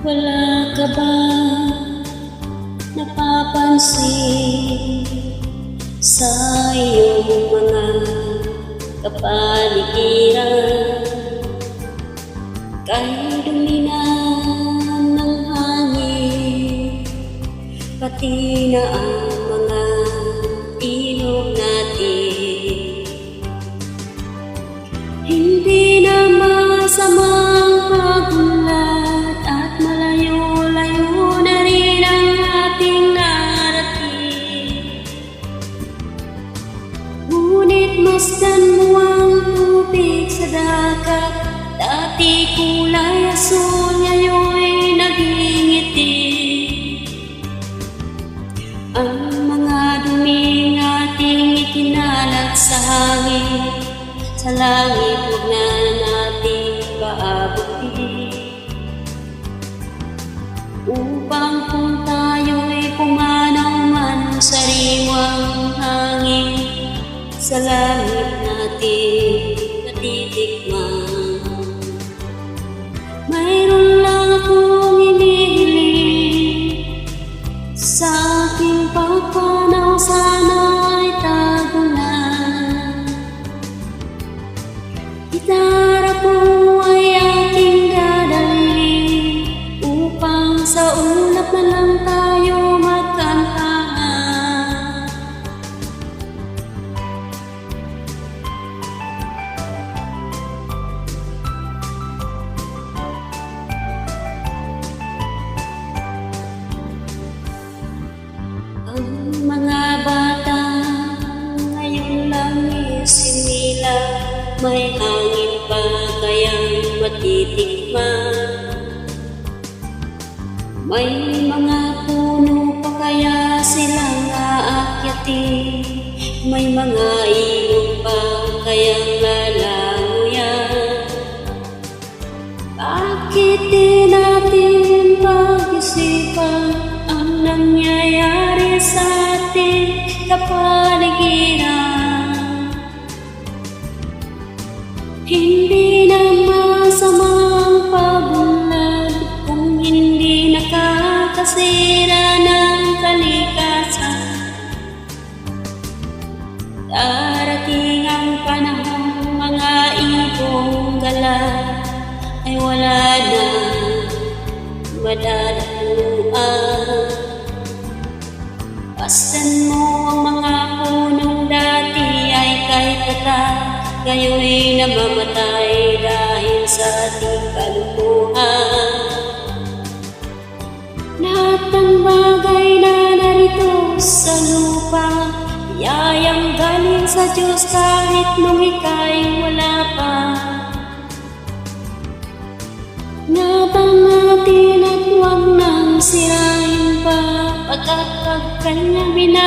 Wala ka ba napapansin sa iyong mga kapaligiran? Kay dumi na ng hangin, pati na ang Masdan mo ang tubig sa dagat, dati kulay asul, ngayon naging itim. Ang mga duming ating ikinalat sa hangin, sa langit huwag na nating paabutin. Upang kung tayo'y pumanaw man sa riwang hangin, sa langit natin natitikman. Mayroon lang akong inihiling sa aking pagpanaw sana'y tago na. Gitara Ang mga bata ngayon lang isinila May hangin pa kayang matitikman May mga puno pa kaya silang aakyatin? May mga ilog pa kayang lalanguyan bakit di natin pag-isipan ang nangyayari sa ating kapaligiran? Hindi na masamang pabulan kung hindi nakakasira ng kalikasan. Darating ang panahon mga ibong gala ay wala na madadaluan. Pastan mo ang mga punong dati ay kay tata, gayo'y namamatay dahil sa ating kalukuhan. Lahat ng bagay na narito sa lupa, Yayang galing sa Diyos kahit nung ika'y wala pa. Ingatan natin ಕಣ್ಣವಿನಾ